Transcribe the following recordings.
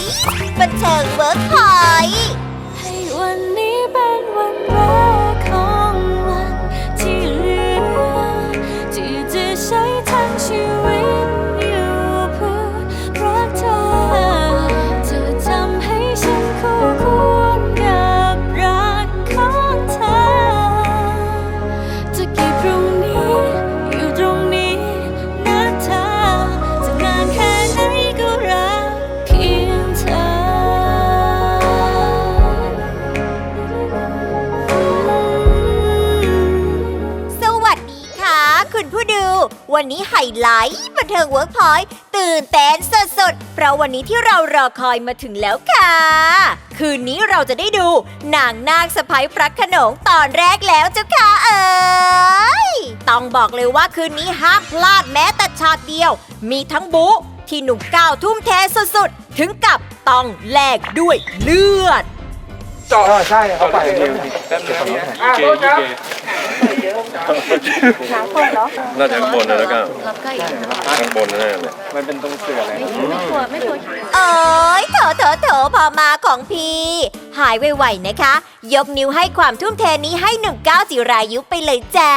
ท์บันเทิงเวิร์กพอยให้วันนี้เป็นวันแรกของวันที่เหลือที่จะใช้ทั้งชีวิต ค่ะคุณผู้ดู วันนี้ไฮไลท์บันเทิงเวิร์กพอยต์ตื่นเต้นสุดๆ เพราะวันนี้ที่เรารอคอยมาถึงแล้วค่ะ คืนนี้เราจะได้ดูนางนาคสะพ้ยพระโขนงตอนแรกแล้วเจ้าค่ะเอ๋ยต้องบอกเลยว่าคืนนี้ห้ามพลาดแม้แต่ฉากเดียว มีทั้งบู๊ที่หนุ่มก้าวทุ่มเทสุดๆ ถึงกับต้องแลกด้วยเลือดเออใช่เขาไปเดียวแป๊บนึงนะ ยี่เกยี่เกน่าจะข้างบนนะแล้วก็ข้างบนแน่เลยมันเป็นตรงเสืออะไรนะเอ้ยโถโถโถพอมาของพี่ หายไวๆนะคะ ยกนิ้วให้ความทุ่มเทนี้ให้หนุ่มก้าวจิรายุไปเลยจ้า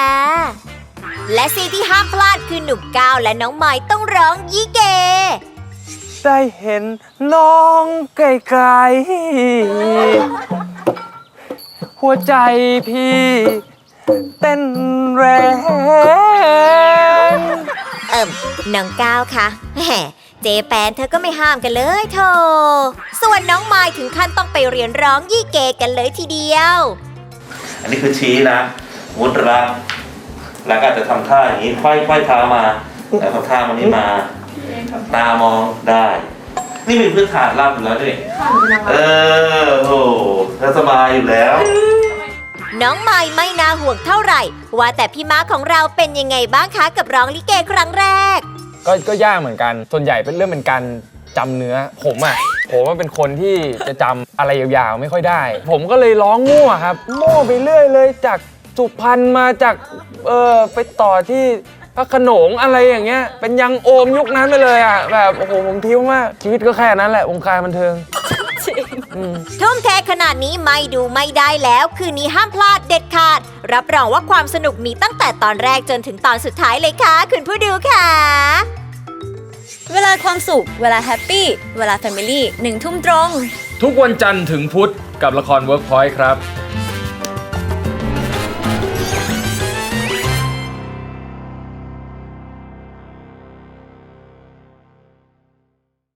และซีนที่ห้ามพลาดคือหนุ่มก้าวและน้องไม้ต้องร้องยี่เกได้เห็นน้องไกลๆหัวใจพี่ เต้นแรงเอิ่มน้องก้าวคะแหมเจแปนเธอก็ไม่ห้ามกันเลยโธ่ส่วนน้องไม้ถึงขั้นต้องไปเรียนร้องยี่เกกันเลยทีเดียว อันนี้คือชี้นะมุดรักแล้วก็อาจจะทำท่าอย่างนี้ค่อยค่อยเท้ามาแล้วทำท่ามันนี้มา ตามองได้ นี่เป็นพื้นฐานล่ำอยู่แล้วนี่เออโหถ้าสบายอยู่แล้ว น้องไม้ไม่น่าห่วงเท่าไหร่ ว่าแต่พี่ม้าของเราเป็นยังไงบ้างคะกับร้องลิเกครั้งแรก ก็ก็ยากเหมือนกัน ส่วนใหญ่เป็นเรื่องเป็นการจำเนื้อ ผมอะ ผมว่าเป็นคนที่จะจำอะไรยาวๆไม่ค่อยได้ ผมก็เลยร้องมั่วครับ มั่วไปเรื่อยเลยจากสุพรรณมาจากเออไปต่อที่พระโขนงอะไรอย่างเงี้ย เป็นยังโอมยุคนั้นไปเลยอะแบบโอ้โหผมทิ้วมากชีวิตก็แค่นั้นแหละวงการบันเทิง ทุ่มเทขนาดนี้ไม่ดูไม่ได้แล้ว คืนนี้ห้ามพลาดเด็ดขาด รับรองว่าความสนุกมีตั้งแต่ตอนแรกจนถึงตอนสุดท้ายเลยค่ะ คุณผู้ดูค่ะ เวลาความสุข เวลาแฮปปี้ เวลาแฟมิลี่หนึ่งทุ่มตรง ทุกวันจันทร์ถึงพุธกับละคร Workpoint ครับ